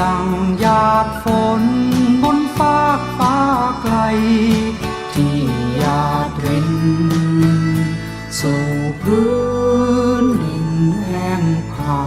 ดังหยาดฝนบนฟากฟ้าไกล ที่หยาดรินสู่พื้นดินแห้งผา